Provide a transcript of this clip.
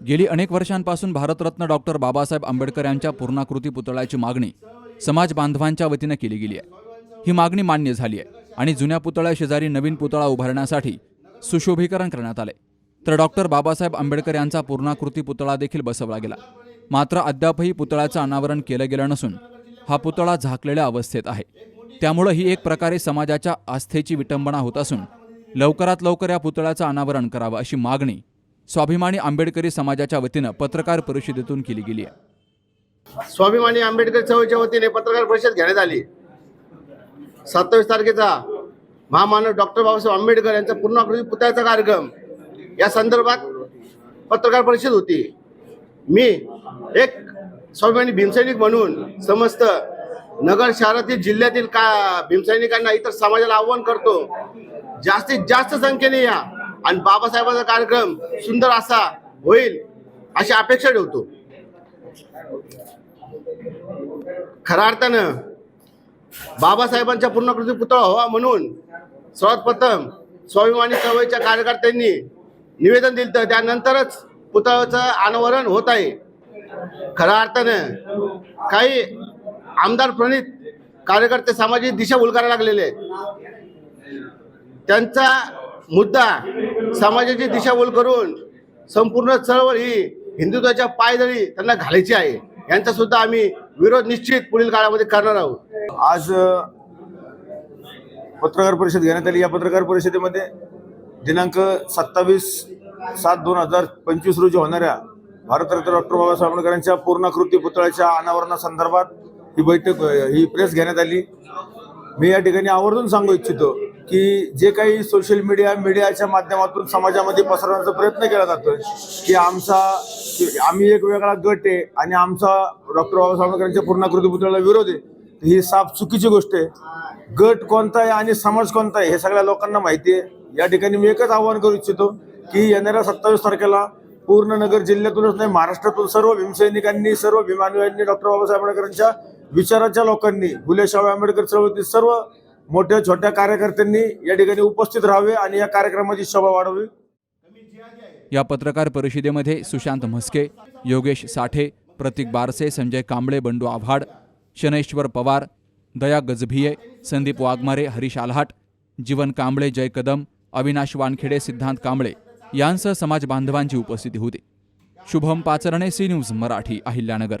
गेली अनेक वर्षांपासून भारतरत्न डॉक्टर बाबासाहेब आंबेडकर यांच्या पूर्णाकृती पुतळ्याची मागणी समाज बांधवांच्या वतीनं केली गेली आहे. ही मागणी मान्य झाली आहे आणि जुन्या पुतळ्या शेजारी नवीन पुतळा उभारण्यासाठी सुशोभीकरण करण्यात आले तर डॉक्टर बाबासाहेब आंबेडकर यांचा पूर्णाकृती पुतळा देखील बसवला गेला. मात्र अद्यापही पुतळ्याचं अनावरण केलं गेलं नसून हा पुतळा झाकलेल्या अवस्थेत आहे. त्यामुळं ही एक प्रकारे समाजाच्या आस्थेची विटंबना होत असून लवकरात लवकर या पुतळ्याचं अनावरण करावं अशी मागणी स्वाभिमानी आंबेडकरी समाजाच्या वतीनं पत्रकार परिषदेतून केली गेली आहे. स्वाभिमानी आंबेडकर चळवळीच्या वतीने पत्रकार परिषद घेण्यात आली. सत्तावीस तारखेचा महामानव डॉक्टर बाबासाहेब आंबेडकर यांचा पूर्णाकृती पुतळ्याचा कार्यक्रम या संदर्भात पत्रकार परिषद होती. मी एक स्वाभिमानी भीमसैनिक म्हणून समस्त नगर शहरातील जिल्ह्यातील का भीमसैनिकांना इतर समाजाला आव्हान करतो. जास्तीत जास्त संख्येने या आणि बाबासाहेबांचा कार्यक्रम सुंदर असा होईल अशी अपेक्षा ठेवतो. खऱ्या अर्थानं बाबासाहेबांच्या पूर्णकृती पुतळा व्हावा म्हणून सर्वात प्रथम स्वाभिमानी चळवळीच्या कार्यकर्त्यांनी निवेदन दिलं तर त्यानंतरच पुतळ्याचं अनावरण होत आहे. खऱ्या अर्थानं काही आमदार प्रणित कार्यकर्ते सामाजिक दिशा करायला लागलेले आहेत. त्यांचा मुद्दा समाजाची दिशाभूल करून संपूर्ण चळवळ ही हिंदुत्वाच्या पायदळी त्यांना घालायची आहे. यांचा सुद्धा आम्ही विरोध निश्चित पुढील काळामध्ये करणार आहोत. आज पत्रकार परिषद घेण्यात आली. या पत्रकार परिषदेमध्ये दिनांक सत्तावीस सात दोन हजार पंचवीस रोजी होणाऱ्या भारतरत्न डॉक्टर बाबासाहेब आंबेडकरांच्या पूर्णाकृती पुतळ्याच्या अनावरणासंदर्भात ही बैठक ही प्रेस घेण्यात आली. मी या ठिकाणी आवर्जून सांगू इच्छितो की जे काही सोशल मीडिया मीडियाच्या माध्यमातून समाजामध्ये पसरवण्याचा प्रयत्न केला जातोय की आमचा आम्ही एक वेगळा गट आहे आणि आमचा डॉक्टर बाबासाहेब आंबेडकरांच्या पूर्णाकृती पुतळ्याला विरोध आहे तर ही साफ चुकीची गोष्ट आहे. गट कोणता आहे आणि समाज कोणता आहे हे सगळ्या लोकांना माहिती आहे. या ठिकाणी मी एकच आवाहन करू इच्छितो की येणाऱ्या सत्तावीस तारखेला पूर्ण नगर जिल्ह्यातूनच नाही महाराष्ट्रातून सर्व भीमसैनिकांनी सर्व भीमानुयांनी डॉक्टर बाबासाहेब आंबेडकरांच्या विचाराच्या लोकांनी फुले शाहू आंबेडकर चळवळीतील सर्व मोठ्या छोट्या कार्यकर्त्यांनी या ठिकाणी उपस्थित राहावे आणि या कार्यक्रमाची शोभा वाढवावी या पत्रकार परिषदेमध्ये सुशांत म्हस्के योगेश साठे प्रतीक बारसे संजय कांबळे बंडू आव्हाड शनैश्वर पवार दया गजभिये संदीप वाघमारे हरीश आल्हाट जीवन कांबळे जय कदम अविनाश वानखेडे सिद्धांत कांबळे यांसह समाज बांधवांची उपस्थिती होती. Shubham Pacharne C news Marathi Ahilyanagar.